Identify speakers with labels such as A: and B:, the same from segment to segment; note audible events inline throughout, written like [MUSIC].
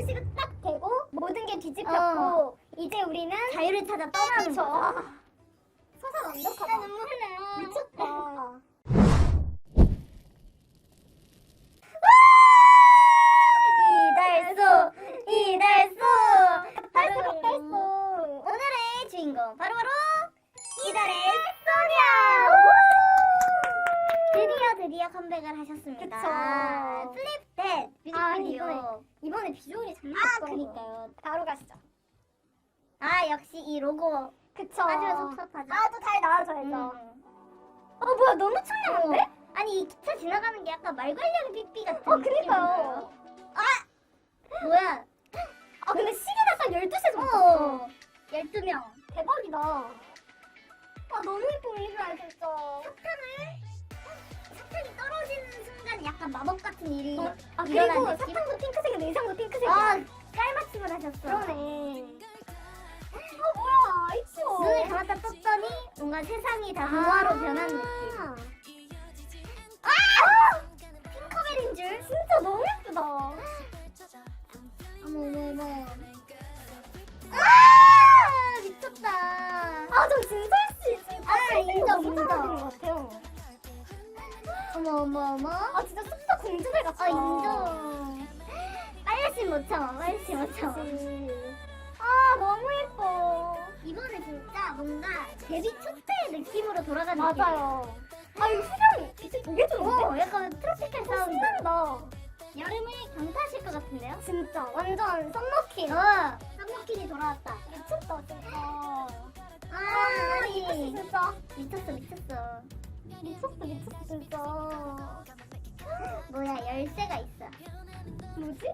A: 12시가 딱 되고 모든 게 뒤집혔고 이제 우리는 자유를 찾아 떠나는
B: 그쵸.
A: 거죠. 서사 완벽하다.
B: 나 눈물 나요.
A: 미쳤다. 이달소 이달소 달소 달소 오늘의 주인공 바로바로 이달의 소녀 드디어 드디어 컴백을 하셨습니다
B: 그쵸.
A: 플립댓
B: 아,
A: 뮤직비디오
B: 이번에- 이번에 비주얼이 장난
A: 아
B: 없더라고요.
A: 그니까요 바로 가시죠 아 역시 이 로고
B: 그쵸.
A: 아주 섭섭하죠
B: 아 또 잘 나와줘야죠.
A: 음.
B: 어 뭐야 너무 청량한데?
A: 어. 아니 이 기차 지나가는 게 약간 말괄량의 삐삐 같은
B: 어, 그니까요.
A: 아! 뭐야
B: 아 근데 시계가 딱 12시에서
A: 어 12명
B: 대박이다.
A: 약간 마법 같은 일이
B: 어, 아
A: 일어난
B: 그리고
A: 느낌?
B: 사탕도 핑크색인데 의상도 핑크색이야.
A: 아 깔맞춤을 하셨어
B: 그러네. 아 뭐야 이뻐.
A: 눈을 감았다 떴더니 뭔가 세상이 다 동화로 변한 느낌 아! 핑커벨인 줄
B: 진짜 너무 예쁘다.
A: 어머 어머 어머 아 미쳤다
B: 아저 진솔 씨 진짜
A: 아, 인정, 인정.
B: 것 같아요.
A: 어머 어머 어머
B: 아 진짜 숲다 공주들 같아.
A: 아 인정 [LAUGHS] 빨리 못 참아 빨리 못 참아.
B: 아 너무 예뻐.
A: 이번에 진짜 뭔가 데뷔 첫째 느낌으로 돌아가는
B: 맞아요. 아 이거 수정 빛이 되게 좋은데?
A: 어 약간 트로피칼
B: 어,
A: 사운드
B: 신난다.
A: 여름을 경타하실 것 같은데요?
B: 진짜 완전 썸머킹.
A: 어 쌍꺼풀이 돌아왔다
B: 미쳤다 진짜.
A: 아
B: 아
A: 아니
B: 미쳤어 진짜.
A: 미쳤어 미쳤어
B: 미쳤어 미쳤어 진짜.
A: 뭐야 열쇠가 있어
B: 뭐지?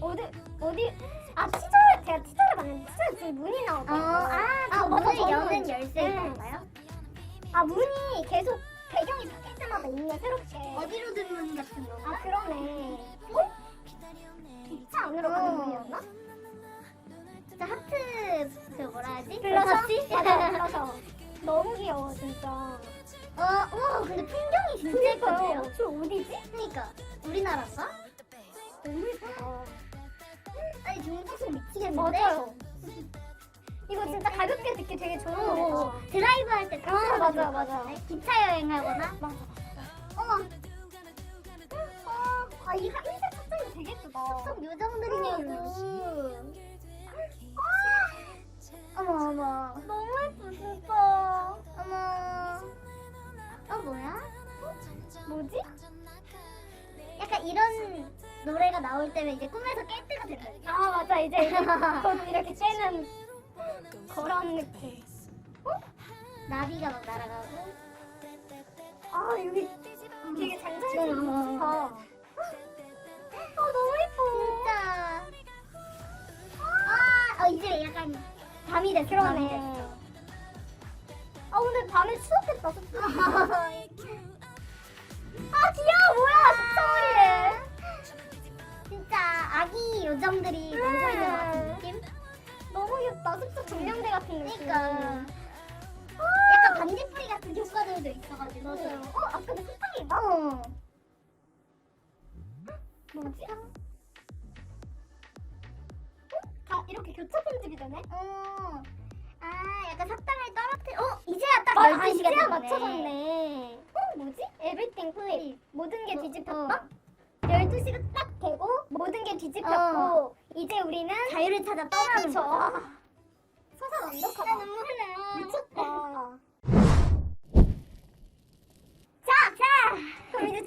B: 어디 어디 아 티저를 제가 티저를 봤는데 티저에 지금 문이 나오고.
A: 어아
B: 아, 맞아,
A: 문을 여는 열쇠인
B: 네. 아 문이 계속 배경이 바뀔 때마다 있네 새롭게.
A: 어디로 든 문 같은 거
B: 아 그러네. 어? 기차 안으로 가는
A: 어.
B: 문이었나?
A: 진짜 하트 그 뭐라 하지?
B: 블러셔?
A: 터치?
B: 맞아 블러셔. [LAUGHS] 너무 귀여워 진짜.
A: 어, 와 근데 풍경이 진짜 예쁘네요
B: 그니까요. 저 어디지?
A: 그니까 우리나라가?
B: 너무 예쁘다.
A: 아니 중국에서 미치겠는데?
B: 맞아요. [LAUGHS] 이거 진짜 가볍게 듣기 되게 좋은
A: 어,
B: 노래다.
A: 드라이브 할때
B: 아, 맞아, 맞아.
A: 기차 여행하거나
B: 맞아.
A: 어머
B: 아, 아, 이 흰색 착장이 되게 예쁘다.
A: 속 요정들이냐고 어머 어머
B: 너무 예뻐, 진짜.
A: 어머 노래가 나올 때면 이제 꿈에서 깰 때가 됐어요
B: 아, 맞아. 이제, 이제 곧 이렇게 깨는 그런 느낌.
A: 나비가 막 날아가고
B: 아, 여기 되게 잔잔해서
A: 음.
B: 아, 너무 예뻐.
A: 진짜 아 어, 이제 약간 밤이 됐어 밤이 됐어.
B: 그러네. 아, 오늘 밤에 추웠겠다, 숲속 정령대 같은 느낌.
A: 그러니까 약간 반딧불이 같은 효과들도 있어가지고
B: 맞아요. 어, 아, 근데 사탕인가?
A: 어.
B: 뭐지? 다 이렇게 교차 편집이 되네?
A: 어. 아 약간 사탕을 떨어뜨려 어 이제야 딱
B: 맞아,
A: 12시가
B: 아, 이제야
A: 됐네.
B: 맞춰졌네. 어, 뭐지? Everything flip. 모든 게
A: 어,
B: 뒤집혔다? 12시가 딱 되고 모든 게 뒤집혔고 이제 우리는
A: 자유를 찾아 떠나는. 거죠.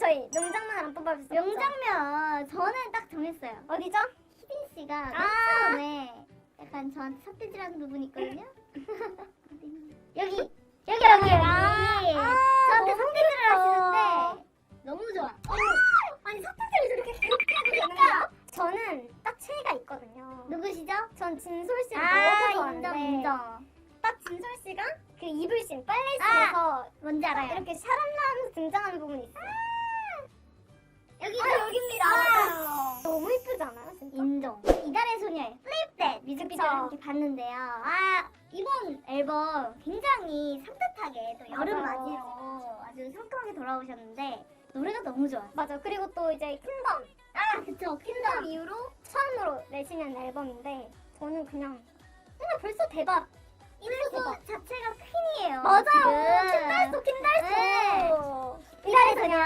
B: 저희 명장면 안 뽑아주세요.
A: 명장면 저는 딱 정했어요.
B: 어디죠?
A: 희빈 씨가
B: 아.
A: 맨 처음에 약간 저한테 삿대질하는 부분이 있거든요. [LAUGHS] 여기 여기 여기 여기
B: 아, 아,
A: 저한테
B: 너무
A: 삿대질을. 하시는데 너무 좋아.
B: 아니 사탕들이 저렇게 그렇게 거야? 저는 딱 체가 있거든요.
A: 누구시죠?
B: 전 진솔 씨를
A: 아
B: 너무 좋아하는데
A: 인정 인정.
B: 딱 진솔 씨가 그 이불씬 빨래씬에서
A: 뭔지 알아요.
B: 이렇게 샤랄라 하면서 등장하는 부분이 있어요.
A: 여기
B: 아 여기입니다.
A: 아.
B: 너무 이쁘지 않아요? 진짜?
A: 인정. 이달의 소녀의 플립댓 뮤직비디오를
B: 그쵸.
A: 함께 봤는데요. 아 이번 앨범 굉장히 산뜻하게 또 여름
B: 맞아요.
A: 맞이로 아주 상큼하게 돌아오셨는데 노래가 너무 좋아요.
B: 맞아. 그리고 또 이제 킹덤
A: 아 그쵸
B: 킹덤 이후로 처음으로 내시는 앨범인데 저는 그냥 그냥 벌써 대박.
A: 인수. 자체가 퀸이에요.
B: 맞아요.
A: 지금.
B: 킨달소 킨달소.
A: 네.
B: 이달의 소녀